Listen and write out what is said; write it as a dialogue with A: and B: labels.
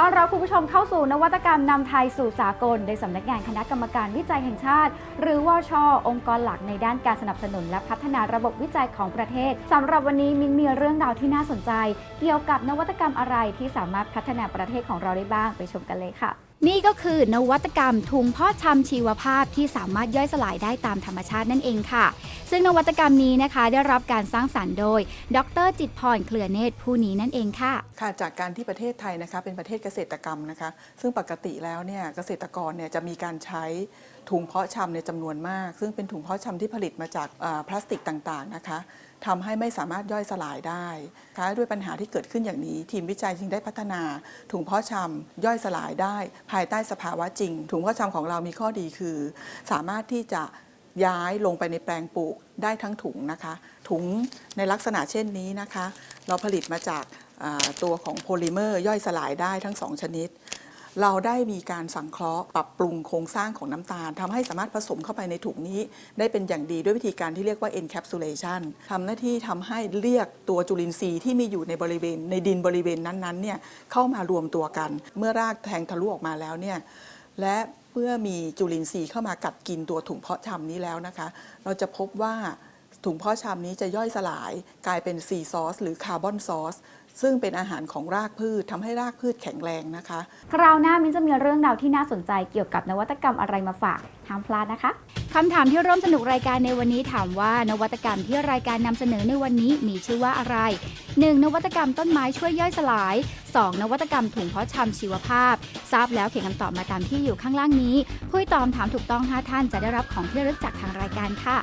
A: ต้อนรับคุณผู้ชมเข้าสู่นวัตกรรมนำไทยสู่สากล โดยสำนักงานคณะกรรมการวิจัยแห่งชาติ หรือวชองค์กรหลักในด้านการสนับสนุน และพัฒนาระบบวิจัยของประเทศสำหรับวันนี้มินมีเรื่องราวที่น่าสนใจ เกี่ยวกับนวัตกรรมอะไรที่สามารถพัฒนาประเทศของเราได้บ้างไปชมกันเลยค่ะนี่ก็คือนวัตกรรมถุงพาะชำชีวภาพที่สามารถย่อยสลายได้ตามธรรมชาตินั่นเองค่ะ ซึ่งนวัตกรรมนี้นะคะได้รับการสร้างสรรค์โดย ดรจิตพรเคลือเนตรผู้นี้นั่นเองค่ะ
B: ค่ะจากการที่ประเทศไทยนะคะเป็นประเทศเกษตรกรรมนะคะ ซึ่งปกติแล้วเนี่ยเกษตรกรเนี่ยจะมีการใช้ถุงเพาะชำในจำนวนมาก ซึ่งเป็นถุงเพาะชำที่ผลิตมาจากพลาสติกต่างๆนะคะทำให้ไม่สามารถย่อยสลายได้ค่ะด้วยปัญหาที่เกิดขึ้นอย่างนี้ ทีมวิจัยจึงได้พัฒนาถุงเพาะชำย่อยสลายได้ ภายใต้สภาวะจริง ถุงเพาะชำของเรามีข้อดีคือ สามารถที่จะ ย้ายลงไปในแปลงปลูกได้ทั้งถุงนะคะ ถุงในลักษณะเช่นนี้นะคะ เราผลิตมาจากตัวของโพลิเมอร์ย่อยสลายได้ทั้ง 2 ชนิด เราได้มีการสังเคราะห์ปรับปรุงโครงสร้างของน้ำตาลทำให้สามารถผสมเข้าไปในถุงนี้ ได้เป็นอย่างดีด้วยวิธีการที่เรียกว่า encapsulation ทำหน้าที่ทำให้เรียกตัวจุลินทรีย์ที่มีอยู่ในบริเวณ ในดินบริเวณนั้นๆเนี่ยเข้ามารวมตัวกัน เมื่อรากแทงทะลุออกมาแล้วเนี่ยและ เมื่อมีจุลินทรีย์เข้ามากัดกินตัวถุงเพาะชำนี้แล้วนะคะ เราจะพบว่า ถุงเพาะชำนี้จะย่อยสลาย กลายเป็นซีซอสหรือคาร์บอนซอสซึ่งเป็นอาหารของรากพืชทำให้รากพืชแข็งแรงนะคะ
A: คราวหน้ามินจะมีเรื่องราวที่น่าสนใจเกี่ยวกับนวัตกรรมอะไรมาฝากห้ามพลาดนะคะคำถามที่ร่วมสนุกรายการในวันนี้ถามว่านวัตกรรมที่รายการนำเสนอในวันนี้มีชื่อว่าอะไร 1. นวัตกรรมต้นไม้ช่วยย่อยสลาย 2. นวัตกรรมถุงเพาะชำชีวภาพ ทราบแล้วเขียนคำตอบมาตามที่อยู่ข้างล่างนี้ ผู้ที่ตอบคำถามถูกต้อง 5 ท่านจะได้รับของที่ระลึกจากทางรายการค่ะ